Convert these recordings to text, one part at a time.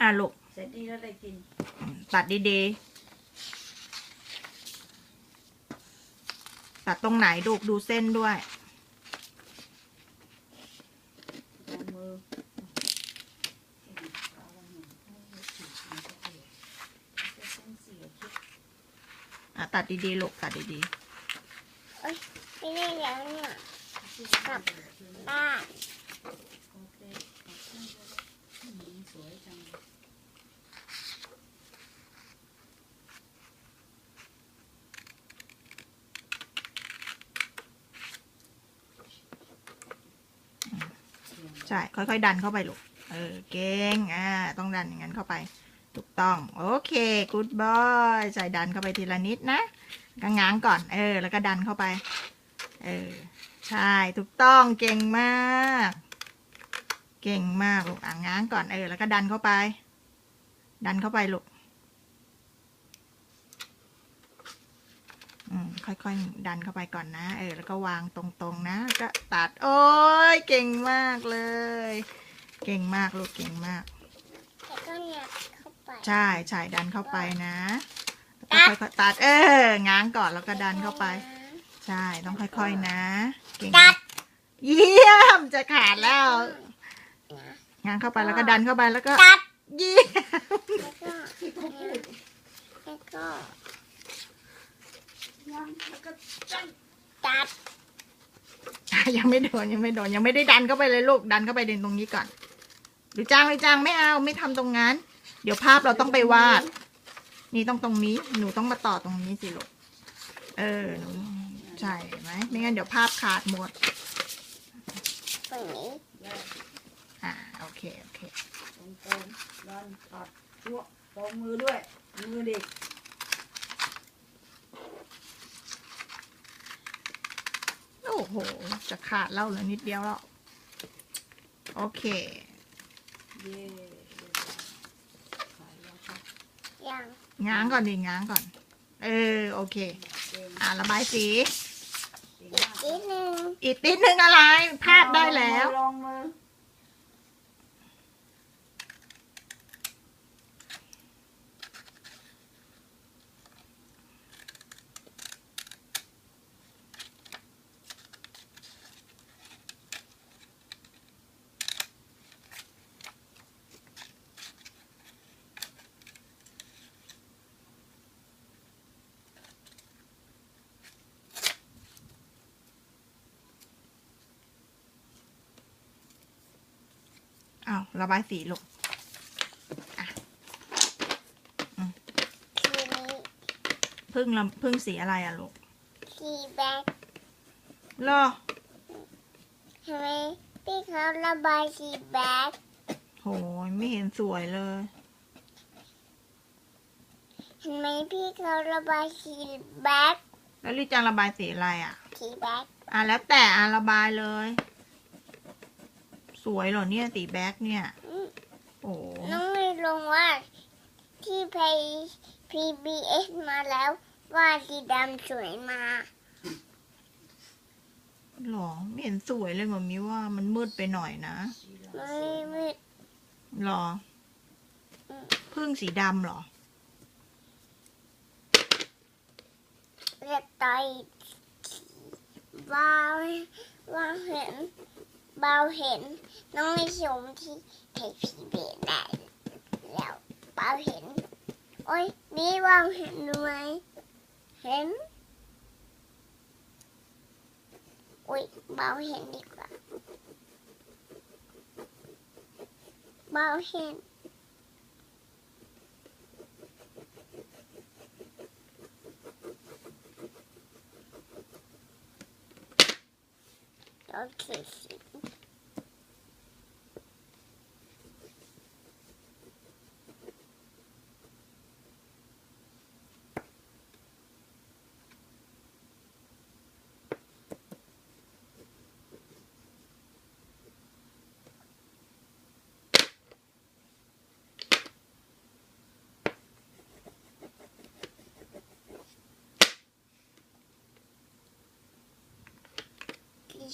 อะลูกเสร็จดีแล้วได้กิน ตัดดีๆ ตัดตรงไหนดูดูเส้นด้วยลงมืออะตัดดีๆลูกตัดดีไม่ได้แล้วเนี่ยกลับบ้าน โอเคอืมสวยจัง ๆ ใช่ ค่อยๆ ดันเข้าไปลูก เออ เก่ง อ่า ต้องดันอย่างนั้นเข้าไป ถูกต้อง โอเคกูดบอยใส่ดันเข้าไปทีละนิดนะก็ง้างก่อน เออ แล้วก็ดันเข้าไป เออ ใช่ ถูกต้อง เก่งมาก เก่งมากลูกอะง้างก่อน เออ แล้วก็ดันเข้าไป ดันเข้าไปลูก อืม ค่อยๆ ดันเข้าไปก่อนนะ เออ แล้วก็วางตรงๆนะ ก็ตัด โอ้ย เก่งมากเลย เก่งมากลูก เก่งมากแล้วก็เนี่ยเข้าไป ใช่ใช่ดันเข้าไปนะแล้วก็ค่อยๆตัด เออ ง้างก่อนแล้วก็ดันเข้าไป ใช่ ต้องค่อยๆ นะ เก่ง ตัด เยี่ยม จะขาดแล้วนะง้างเข้าไปแล้วก็ดันเข้าไปแล้วก็ ตัด เยี่ยม แล้วก็แล้วก็ ยังแล้วก็ จังตัดยังไม่โดนยังไม่โดนยังไม่ได้ดันเข้าไปเลยลูกดันเข้าไปในตรงนี้ก่อนหรือจางหรือจางไม่เอาไม่ทำตรงนั้น เดี๋ยวภาพเราต้องไปวาด นี่ต้องตรงนี้หนูต้องมาต่อตรงนี้สิลูกเออหนูใช่เห็นไหมไม่งั้นเดี๋ยวภาพขาดหมดฝั่งนี้ได้อ่าโอเคโอเคตรงตรงๆดันตัดชั่วตรงมือด้วย มือเด็ โอ้โห จะขาดเล่าเหลือนิดเดียวแล้ว โอเค เย่ขายแล้วครับยังง้างก่อนดิง้างก่อน เออ โอเค เก่งอ่าระบายสี เก่งอีกมากนิดนึงอีกนิดนึงอะไรภาพได้แล้ว ลองมือ ระบายสีลูกทีนี้พึ่งลำพึ่งสีอะไรอะลูกทีแบ็คเหรอทำไมพี่เขาระบายสีแบ็คโหยไม่เห็นสวยเลยเห็นไหมพี่เขาระบายสีแบ็คแล้วลิจังระบายสีอะไรอะสีแบ็คอะแล้วแต่อะระบายเลยส วยเหรอเนี่ยสีแบ็คเนี่ยอืมโอ้น้องไม่ลงว่าที่ไป PBS มาแล้วว่าสีดำสวยมากหรอไม่เห็นสวยเลยเหมือนมิว่ามันมืดไปหน่อยนะไม่ไม่หรออืมพึ่งสีดำเหรอจะต่อยบาวบาวเห็น บาเห็นน้องไม่ชมที่ไทพีเบนได้แล้วบาเห็น โอ้ยนี่บาเห็นดูไหมเห็นโอ้ยบาเห็นดีกว่าบาเห็น โอ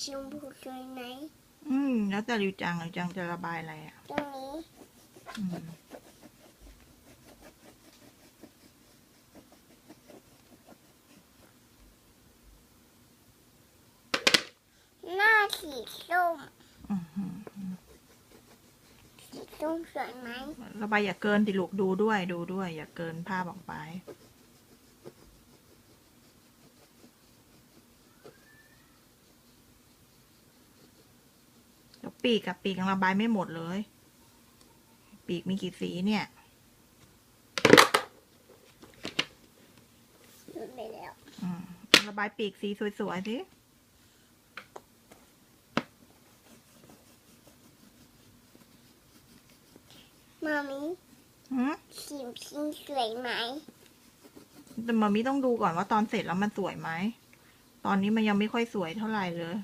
ชมพูสวยไหมอืม แล้วแต่ริวจังริวจังจะระบายอะไรอะตรงนี้หน้าสีส้มอื้สีส้มสวยไหมระบายอย่าเกินดิลูกดูด้วยดูด้วย อย่าเกินภาพออกไป ปีกกับปีกยังระบายไม่หมดเลย ปีกมีกี่สีเนี่ยหลุดไปแล้วอืมระบายปีกสีสวยๆสิมามีหืมสีพิงสวยไหมแต่มามีต้องดูก่อนว่าตอนเสร็จแล้วมันสวยไหม ตอนนี้มันยังไม่ค่อยสวยเท่าไหร่เลย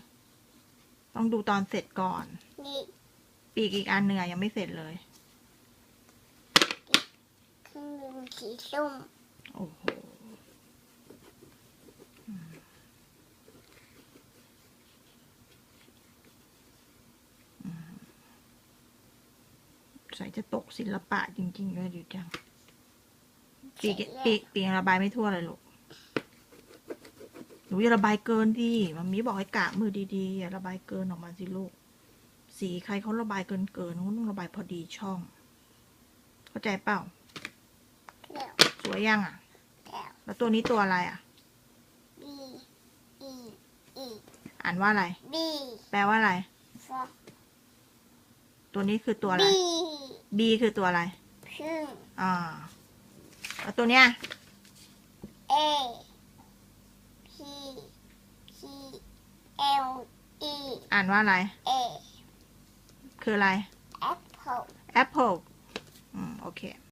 ต้องดูตอนเสร็จก่อนนี่ ปีกอีกอันเหนื่อยยังไม่เสร็จเลยเครื่องดื่มสีส้มโอ้โหอืมอืมใส่จะตกศิลปะจริงๆเลยดิจัง ปีกเสร็จแล้วปีกปีกยังระบายไม่ทั่วเลยลูก หนูอย่าระบายเกินดิมัมมี่บอกให้กะมือดีๆ อย่าระบายเกินออกมาสิลูก สีใครเขาระบายเกินเกินเขาต้องระบายพอดีช่อง เข้าใจเปล่าแล้วสวยยังอะแล้วแล้วตัวนี้ตัวอะไรอะ B E E อ่านว่าอะไร B แปลว่าอะไร for ตัวนี้คือตัวอะไร B B คือตัวอะไรพึ่งอ่าแล้วตัวเนี้ย A P P L E อ่านว่าอะไร A คืออะไร Apple Apple อืม โอเค